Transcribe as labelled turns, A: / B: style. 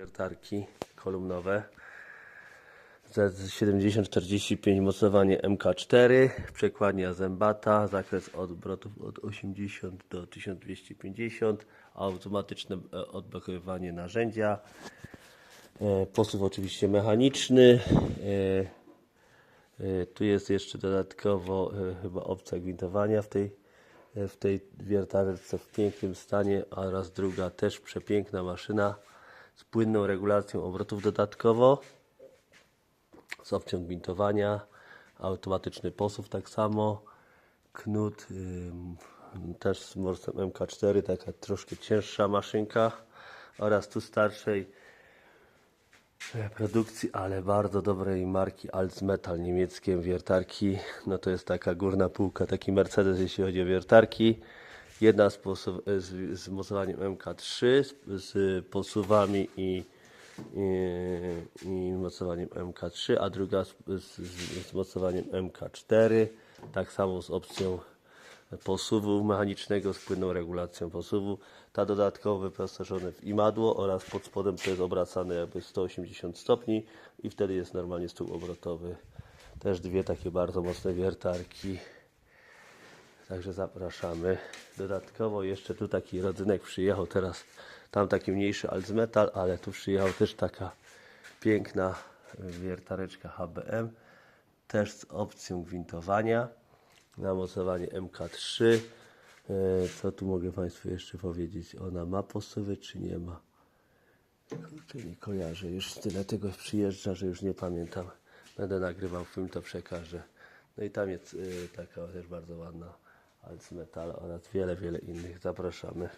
A: Wiertarki kolumnowe. Z7045 mocowanie MK4 przekładnia zębata zakres obrotów od 80 do 1250 automatyczne e, odblokowywanie narzędzia. E, posuw oczywiście mechaniczny. E, tu jest jeszcze dodatkowo chyba opcja gwintowania w tej, w tej wiertarce w pięknym stanie oraz druga też przepiękna maszyna z płynną regulacją obrotów dodatkowo z opcją gwintowania automatyczny posuw tak samo knut ym, też z morsem MK4 taka troszkę cięższa maszynka oraz tu starszej produkcji, ale bardzo dobrej marki Altsmetal niemieckie wiertarki. No to jest taka górna półka, taki Mercedes jeśli chodzi o wiertarki. Jedna z, e, z, z mocowaniem MK3, z, z posuwami i, i, i mocowaniem MK3, a druga z, z, z mocowaniem MK4. Tak samo z opcją posuwu mechanicznego z płynną regulacją posuwu. Ta dodatkowo wyposażone w imadło oraz pod spodem to jest obracane jakby 180 stopni i wtedy jest normalnie stół obrotowy. Też dwie takie bardzo mocne wiertarki. Także zapraszamy. Dodatkowo jeszcze tu taki rodzynek przyjechał teraz. Tam taki mniejszy Altsmetal, ale tu przyjechał też taka piękna wiertareczka HBM. Też z opcją gwintowania na mocowanie MK3. E, Co tu mogę Państwu jeszcze powiedzieć? Ona ma posuwy czy nie ma? Kurczę, nie kojarzę. Już tyle tego przyjeżdża, że już nie pamiętam. Będę nagrywał film, to przekażę. No i tam jest y, taka też bardzo ładna Altsmetal oraz wiele, wiele innych. Zapraszamy.